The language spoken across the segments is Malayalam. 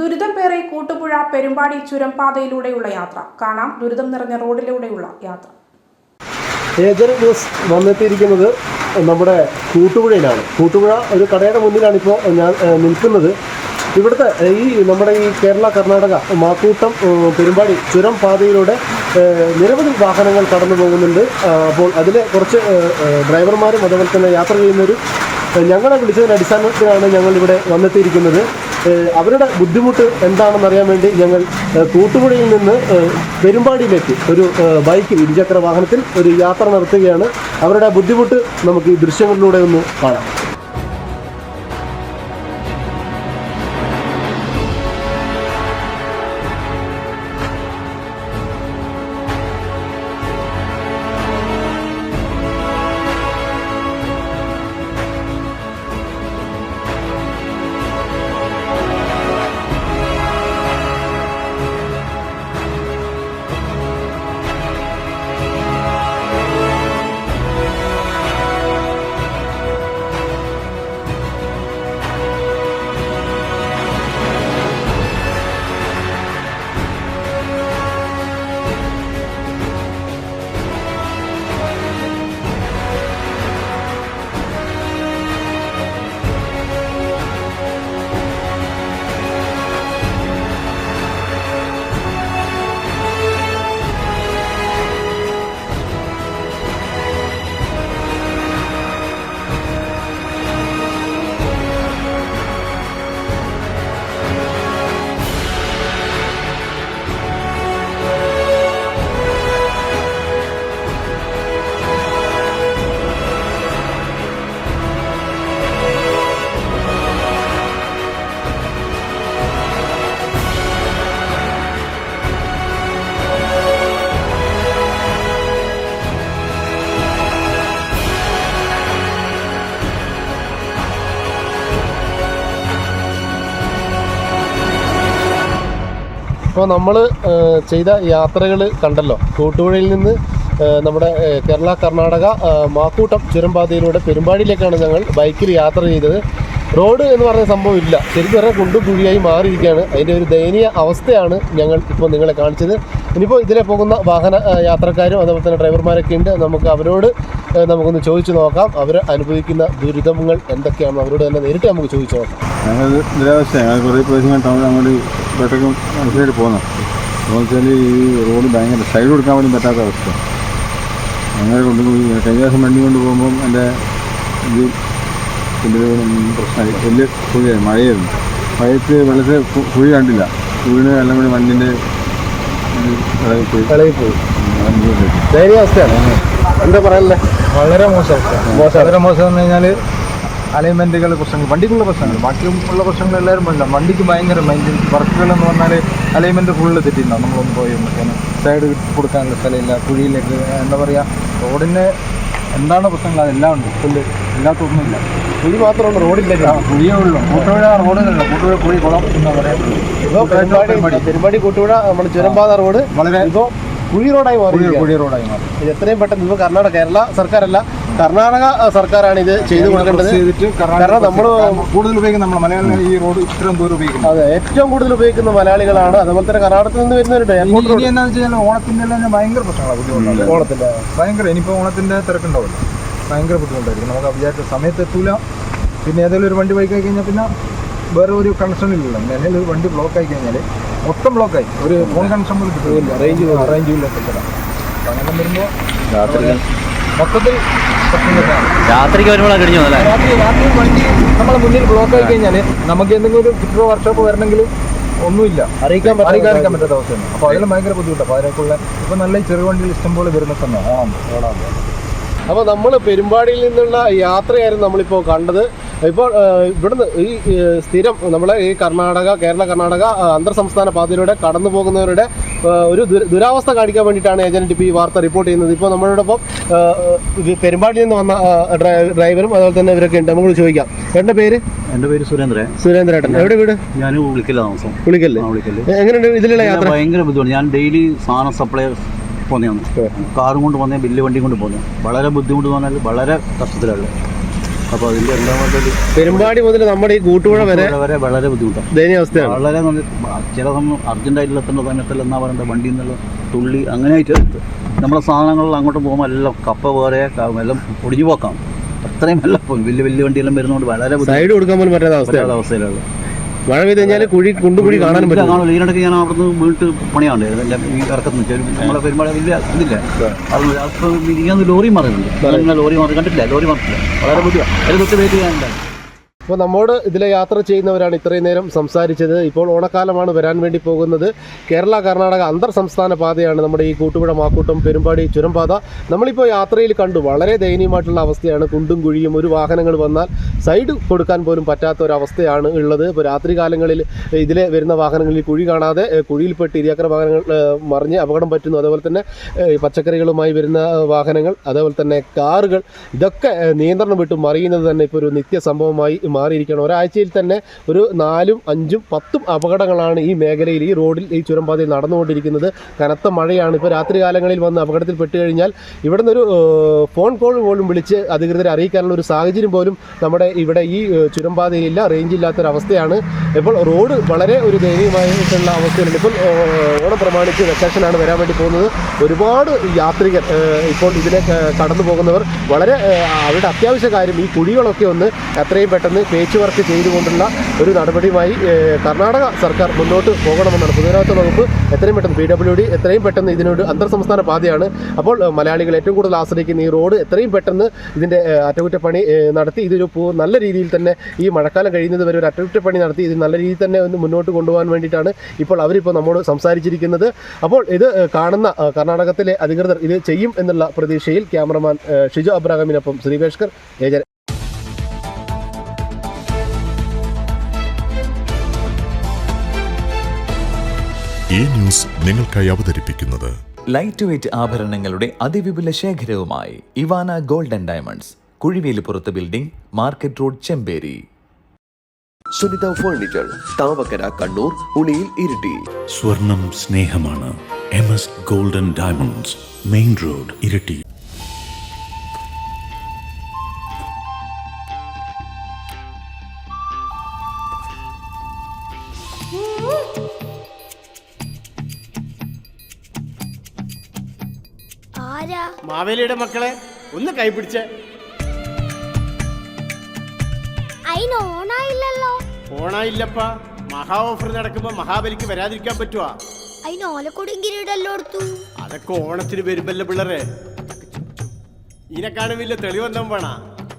ദുരിതം പേറി കൂട്ടുപുഴ പെരുമ്പാടി ചുരം പാതയിലൂടെയുള്ള യാത്ര. കാണാം ദുരിതം നിറഞ്ഞ റോഡിലൂടെയുള്ള യാത്ര. ഏതൊരു ന്യൂസ് വന്നെത്തിയിരിക്കുന്നത് നമ്മുടെ കൂട്ടുപുഴയിലാണ്. കൂട്ടുപുഴ ഒരു കടയുടെ മുന്നിലാണ് ഇപ്പോൾ ഞാൻ നിൽക്കുന്നത്. ഇവിടുത്തെ ഈ നമ്മുടെ ഈ കേരള കർണാടക മാക്കൂട്ടം പെരുമ്പാടി ചുരം പാതയിലൂടെ നിരവധി വാഹനങ്ങൾ കടന്നു പോകുന്നുണ്ട്. അപ്പോൾ അതിൽ കുറച്ച് ഡ്രൈവർമാരും അതുപോലെ തന്നെ യാത്ര ചെയ്യുന്നവരും ഞങ്ങളെ വിളിച്ചതിന്റെ അടിസ്ഥാനത്തിലാണ് ഞങ്ങൾ ഇവിടെ വന്നെത്തിയിരിക്കുന്നത്. അവരുടെ ബുദ്ധിമുട്ട് എന്താണെന്ന് അറിയാൻ വേണ്ടി ഞങ്ങൾ കൂട്ടുപുഴയിൽ നിന്ന് പെരുമ്പാടിയിലേക്ക് ഒരു ബൈക്കിൽ ഇരുചക്ര വാഹനത്തിൽ ഒരു യാത്ര നടത്തുകയാണ്. അവരുടെ ബുദ്ധിമുട്ട് നമുക്ക് ഈ ദൃശ്യങ്ങളിലൂടെ ഒന്ന് കാണാം. അപ്പോൾ നമ്മൾ ചെയ്ത യാത്രകൾ കണ്ടല്ലോ. കൂട്ടുപുഴയിൽ നിന്ന് നമ്മുടെ കേരള കർണാടക മാക്കൂട്ടം ചുരംപാതയിലൂടെ പെരുമ്പാടിയിലേക്കാണ് ഞങ്ങൾ ബൈക്കിൽ യാത്ര ചെയ്തത്. റോഡ് എന്ന് പറഞ്ഞ സംഭവം ഇല്ല. ശരിക്കും പറഞ്ഞാൽ കുണ്ടും കുഴിയായി മാറിയിരിക്കുകയാണ്. അതിന്റെ ഒരു ദയനീയ അവസ്ഥയാണ് ഞങ്ങൾ ഇപ്പോൾ നിങ്ങളെ കാണിച്ചത്. ഇനിയിപ്പോൾ ഇതിലെ പോകുന്ന വാഹന യാത്രക്കാരും അതുപോലെ തന്നെ ഡ്രൈവർമാരൊക്കെ ഉണ്ട്. നമുക്ക് അവരോട് നമുക്കൊന്ന് ചോദിച്ചു നോക്കാം. അവർ അനുഭവിക്കുന്ന ദുരിതങ്ങൾ എന്തൊക്കെയാണെന്ന് അവരോട് തന്നെ നേരിട്ട് നമുക്ക് ചോദിച്ചു നോക്കാം. ഞങ്ങൾ നിരാവസ്ഥയാണ് കുറേ പ്രാവശ്യം ടൗണിൽ അങ്ങോട്ട് പെട്ടെന്ന് മനസ്സിലായിട്ട് പോകുന്നത് അപ്പോൾ ഈ റോഡ് ഭയങ്കര സൈഡ് കൊടുക്കാൻ പോലും പറ്റാത്ത അവസ്ഥ. അങ്ങനെ കൊണ്ട് കഴിഞ്ഞ ദിവസം വണ്ടി കൊണ്ട് പോകുമ്പം എന്റെ ഇത് വലിയ പ്രശ്നമായി വലിയ കുഴിയായി മഴയായിരുന്നു. മഴയത്ത് വെള്ളത്തിൽ കുഴി കണ്ടില്ല. കുഴിന് എല്ലാം കൂടി വണ്ടിന്റെ ഇളകിപ്പോയി. ദയനീയ അവസ്ഥയാണ്. എന്താ പറയാനല്ലേ വളരെ മോശം അവസ്ഥ. വളരെ മോശം എന്ന് കഴിഞ്ഞാൽ അലൈൻമെന്റുകൾ പ്രശ്നങ്ങൾ വണ്ടിക്കുള്ള പ്രശ്നങ്ങൾ ബാക്കിയും ഉള്ള പ്രശ്നങ്ങൾ എല്ലാവരും പറയില്ല വണ്ടിക്ക് ഭയങ്കര മൈൻഡ് വർക്കുകൾ എന്ന് പറഞ്ഞാൽ അലൈൻമെന്റ് ഫുള്ള് തെറ്റിയിട്ടുണ്ടാവും നമ്മളൊന്ന് പോയി നോക്കിയാൽ സൈഡ് കൊടുക്കാനുള്ള സ്ഥലമില്ല കുഴിയിലേക്ക് എന്താ പറയുക റോഡിന് എന്താണ് പ്രശ്നങ്ങൾ? അതെല്ലാം ഉണ്ട്. പുല്ല് ഇല്ലാത്തൊന്നുമില്ല കുഴി മാത്രമുള്ള റോഡില്ല കുഴിയേ ഉള്ളൂ. കൂട്ടുപുഴ റോഡിലല്ല കൂട്ടുപുഴ കുഴി കുളം എന്താ പറയുക പെരുമ്പാടി കൂട്ടുപുഴ നമ്മുടെ ചുരംപാത റോഡ്. വളരെ ഇപ്പൊ കുഴി റോഡായി മാറി കുഴി റോഡായി മാറി. ഇത് എത്രയും പെട്ടെന്ന് ഇപ്പൊ കർണാടക കേരള സർക്കാരല്ല കർണാടക സർക്കാരാണ് ഇത് ചെയ്തു കൊടുക്കേണ്ടത്. കാരണം നമ്മൾ കൂടുതൽ ഉപയോഗിക്കുന്ന നമ്മൾ മലയാളികൾ ഈ റോഡ് ഇത്രയും ദൂരം ഉപയോഗിക്കുന്നത് അതെ ഏറ്റവും കൂടുതൽ ഉപയോഗിക്കുന്ന മലയാളികളാണ്. അതുപോലെ തന്നെ കർണാടകത്തിൽ നിന്ന് വരുന്നവരുണ്ട്. എയർപോർട്ട് എന്താണെന്ന് എല്ലാം ഭയങ്കര പ്രശ്നങ്ങളാണ് ഭയങ്കര ഇനിയിപ്പോൾ ഓണത്തിന്റെ തിരക്കുണ്ടാവില്ല. ഭയങ്കര ബുദ്ധിമുട്ടായിരിക്കും. നമുക്ക് വിചാരിച്ച സമയത്ത് എത്തൂല. പിന്നെ ഏതെങ്കിലും ഒരു വണ്ടി ബൈക്ക് ആയി കഴിഞ്ഞാൽ പിന്നെ വേറെ ഒരു കണക്ഷൻ ഇല്ലല്ലോ. നിലയിൽ ഒരു വണ്ടി ബ്ലോക്ക് ആയി കഴിഞ്ഞാൽ മൊത്തം ബ്ലോക്കായി ഒരു ഫോൺ കണക്ഷൻ പോലും കിട്ടുന്നില്ല റേഞ്ച് റേഞ്ച് ഇല്ല. അപ്പം അങ്ങനെ വരുമ്പോൾ മൊത്തത്തിൽ രാത്രിക്ക് വരുമ്പോഴാണ് കഴിഞ്ഞു അല്ലേ? രാത്രി രാത്രി വണ്ടി നമ്മളെ മുന്നിൽ ബ്ലോക്ക് ആയി കഴിഞ്ഞാൽ നമുക്ക് എന്തെങ്കിലും ഒരു ഫിറ്റർ വർക്ക്ഷോപ്പ് വരണമെങ്കിൽ ഒന്നുമില്ല. അറിയിക്കാൻ അറിയിക്കാൻ പറ്റാത്ത അവസ്ഥയാണ്. അപ്പോൾ അതിലും ഭയങ്കര ബുദ്ധിമുട്ടാണ് അപ്പോൾ അതിനൊക്കെയുള്ള ഇപ്പോൾ നല്ല ചെറു ചെറുവണ്ടിയിൽ ഇഷ്ടം പോലെ വരുന്ന സമയം. ഓണം ഓണം. അപ്പോൾ നമ്മൾ പെരുമ്പാടിയിൽ നിന്നുള്ള യാത്രയായിരുന്നു നമ്മളിപ്പോൾ കണ്ടത്. ഇപ്പോൾ ഇവിടുന്ന് ഈ സ്ഥിരം നമ്മളെ ഈ കർണാടക കേരള കർണാടക അന്തർ സംസ്ഥാന പാതയിലൂടെ കടന്നു പോകുന്നവരുടെ ഒരു ദുര- ദുരാവസ്ഥ കാണിക്കാൻ വേണ്ടിയിട്ടാണ് ഏജന്റ് ഇപ്പോൾ ഈ വാർത്ത റിപ്പോർട്ട് ചെയ്യുന്നത്. ഇപ്പോൾ നമ്മളോടൊപ്പം പെരുമ്പാടിയിൽ നിന്ന് വന്ന ഡ്രൈവറും അതുപോലെ തന്നെ ഇവരൊക്കെ ഉണ്ട്. നമുക്ക് ചോദിക്കാം. എന്റെ പേര്? എന്റെ പേര് സുരേന്ദ്രൻ. സുരേന്ദ്രേട്ടൻ. എവിടെ വീട്? ഞാൻ വിളിക്കില്ല താമസം. വിളിക്കല്ലേ എങ്ങനെയുണ്ട് ഇതിലുള്ള യാത്ര? ഭയങ്കര ബുദ്ധിമുട്ട് ഞാൻ ഡെയിലി സാധനം സപ്ലൈ പോന്നെയാണ് കാറും കൊണ്ട് പോന്നെ ബില്ല് വണ്ടി കൊണ്ട് പോന്നെ വളരെ ബുദ്ധിമുട്ട് പറഞ്ഞാൽ വളരെ കഷ്ടത്തിലാണ് അപ്പോൾ അതിന്റെ രണ്ടാമത്തെ പെരുമ്പാടി മുതൽ നമ്മുടെ ഈ കൂട്ടുപുഴ വരെ വരെ വളരെ ബുദ്ധിമുട്ടാണ്. ദയനീയാവസ്ഥയാണ് വളരെ നല്ല- ചില സമയം അർജന്റായിട്ട് എത്തേണ്ട സമയത്തിൽ എന്നാ പറയണ്ടത് വണ്ടിയിൽ നിന്നുള്ള തുള്ളി അങ്ങനെയായിട്ട് നമ്മളെ സാധനങ്ങളിൽ അങ്ങോട്ട് പോകുമ്പോൾ എല്ലാം കപ്പ പോലെ എല്ലാം ഒടിഞ്ഞു പോക്കാം അത്രയും എല്ലാം വലിയ വലിയ വണ്ടിയെല്ലാം വരുന്നതുകൊണ്ട് വളരെ ബുദ്ധിമുട്ട് സൈഡ് കൊടുക്കാൻ പോലും പറ്റാത്ത അവസ്ഥയാണ്. അവസ്ഥയിലാണ്. മഴ പെയ്ത് കഴിഞ്ഞാൽ കുഴി കുണ്ടുകുഴി കാണാൻ പറ്റില്ല. ഇതിനിടയ്ക്ക് ഞാൻ അവിടുന്ന് വീട്ട് പണിയാണ്ട് ഈ ഇറക്കത്തിന് നമ്മളെ പെരുമാൾ ഇല്ല ഇതില്ല. ഇരിക്കുന്ന ലോറി മറിയുന്നുണ്ട് ലോറി മറി കണ്ടില്ല ലോറി മറിച്ചില്ല വളരെ ബുദ്ധിമുട്ടാണ് അതിൽ തൊട്ട് വെയിറ്റ് ചെയ്യാനുണ്ടായി അപ്പോൾ നമ്മോട് ഇതിലെ യാത്ര ചെയ്യുന്നവരാണ് ഇത്രയും നേരം സംസാരിച്ചത്. ഇപ്പോൾ ഓണക്കാലമാണ് വരാൻ വേണ്ടി പോകുന്നത്. കേരള കർണാടക അന്തർ സംസ്ഥാന പാതയാണ് നമ്മുടെ ഈ കൂട്ടുപുഴ മാക്കൂട്ടം പെരുമ്പാടി ചുരം പാത. നമ്മളിപ്പോൾ യാത്രയിൽ കണ്ടു വളരെ ദയനീയമായിട്ടുള്ള അവസ്ഥയാണ്. കുണ്ടും കുഴിയും ഒരു വാഹനങ്ങൾ വന്നാൽ സൈഡ് കൊടുക്കാൻ പോലും പറ്റാത്ത ഒരു അവസ്ഥയാണ് ഉള്ളത്. ഇപ്പോൾ രാത്രി കാലങ്ങളിൽ ഇതിലെ വരുന്ന വാഹനങ്ങളിൽ കുഴി കാണാതെ കുഴിയിൽപ്പെട്ട് ഇരുചക്ര വാഹനങ്ങൾ മറിഞ്ഞ് അപകടം പറ്റുന്നു. അതേപോലെ തന്നെ പച്ചക്കറികളുമായി വരുന്ന വാഹനങ്ങൾ അതേപോലെ തന്നെ കാറുകൾ ഇതൊക്കെ നിയന്ത്രണം വിട്ട് മറിയുന്നത് തന്നെ ഇപ്പോൾ ഒരു നിത്യ സംഭവമായി മാറിയിരിക്കുകയാണ്. ഒരാഴ്ചയിൽ തന്നെ ഒരു നാലും അഞ്ചും പത്തും അപകടങ്ങളാണ് ഈ മേഖലയിൽ ഈ റോഡിൽ ഈ ചുരംപാതയിൽ നടന്നുകൊണ്ടിരിക്കുന്നത്. കനത്ത മഴയാണ്. ഇപ്പോൾ രാത്രി കാലങ്ങളിൽ വന്ന് അപകടത്തിൽ പെട്ട് കഴിഞ്ഞാൽ ഇവിടെ നിന്നൊരു ഫോൺ കോൾ പോലും വിളിച്ച് അധികൃതരെ അറിയിക്കാനുള്ള ഒരു സാഹചര്യം പോലും നമ്മുടെ ഇവിടെ ഈ ചുരംപാതയില്ല റേഞ്ച് ഇല്ലാത്തൊരവസ്ഥയാണ് ഇപ്പോൾ റോഡ് വളരെ ഒരു ദയനീയമായിട്ടുള്ള അവസ്ഥയിലുണ്ട്. ഇപ്പോൾ ഓണം പ്രമാണിച്ച് വെക്കേഷനാണ് വരാൻ വേണ്ടി പോകുന്നത്. ഒരുപാട് യാത്രികർ ഇപ്പോൾ ഇതിനെ കടന്നു പോകുന്നവർ വളരെ അവരുടെ അത്യാവശ്യ കാര്യം ഈ കുഴികളൊക്കെ ഒന്ന് എത്രയും പെട്ടെന്ന് പേച്ച് വർക്ക് ചെയ്തുകൊണ്ടുള്ള ഒരു നടപടിയുമായി കർണാടക സർക്കാർ മുന്നോട്ട് പോകണമെന്നാണ്. പൊതുമരാമത്ത് വകുപ്പ് എത്രയും പെട്ടെന്ന് പി ഡബ്ല്യു ഡി എത്രയും പെട്ടെന്ന് ഇതിനൊരു അന്തർ സംസ്ഥാന പാതയാണ്. അപ്പോൾ മലയാളികൾ ഏറ്റവും കൂടുതൽ ആശ്രയിക്കുന്ന ഈ റോഡ് എത്രയും പെട്ടെന്ന് ഇതിന്റെ അറ്റകുറ്റപ്പണി നടത്തി. ഇതൊരു നല്ല രീതിയിൽ തന്നെ ഈ മഴക്കാലം കഴിയുന്നത് വരെ ഒരു അറ്റകുറ്റപ്പണി നടത്തി ഇത് നല്ല രീതിയിൽ തന്നെ ഒന്ന് മുന്നോട്ട് കൊണ്ടുപോകാൻ വേണ്ടിയിട്ടാണ് ഇപ്പോൾ അവരിപ്പോൾ നമ്മോട് സംസാരിച്ചിരിക്കുന്നത്. അപ്പോൾ ഇത് കാണുന്ന കർണാടകത്തിലെ അധികൃതർ ഇത് ചെയ്യും എന്നുള്ള പ്രതീക്ഷയിൽ ക്യാമറമാൻ ഷിജു അബ്രാഹിമിനൊപ്പം ശ്രീവേഷ്കർ ഏജൻ ഈ ന്യൂസ് നിങ്ങൾക്കായി അവതരിപ്പിക്കുന്നത് ലൈറ്റ് വെയ്റ്റ് ആഭരണങ്ങളുടെ അതിവിപുല ശേഖരവുമായി Ivana golden diamonds. Kuzhivelippurath building market road Chemperi. Sunitha furniture Thavakkara Kannur Uliyil Iritty. സ്വർണം സ്നേഹമാണ്. M S golden diamonds main road Iritty. ആരാ? മാവേലിയുടെ മക്കളെ ഒന്ന് കൈപിടിച്ച് അയിന് ഓണായില്ലല്ലോ. ഓണായില്ലപ്പാ. മഹാ ഓഫർ നടക്കുമ്പോ മഹാബലിക്ക് വരാതിരിക്കാൻ പറ്റുവാ. അയിന് ഓലക്കൊടിയും കിരീടല്ലോ എടുത്തു അതൊക്കെ ഓണത്തിന് വരുമ്പല്ലേ പിള്ളേരെ. ഇതിനെക്കാളും വലിയ തെളിവെന്താ വേണ?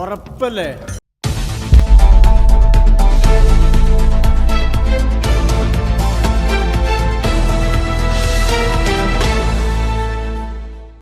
ഉറപ്പല്ലേ?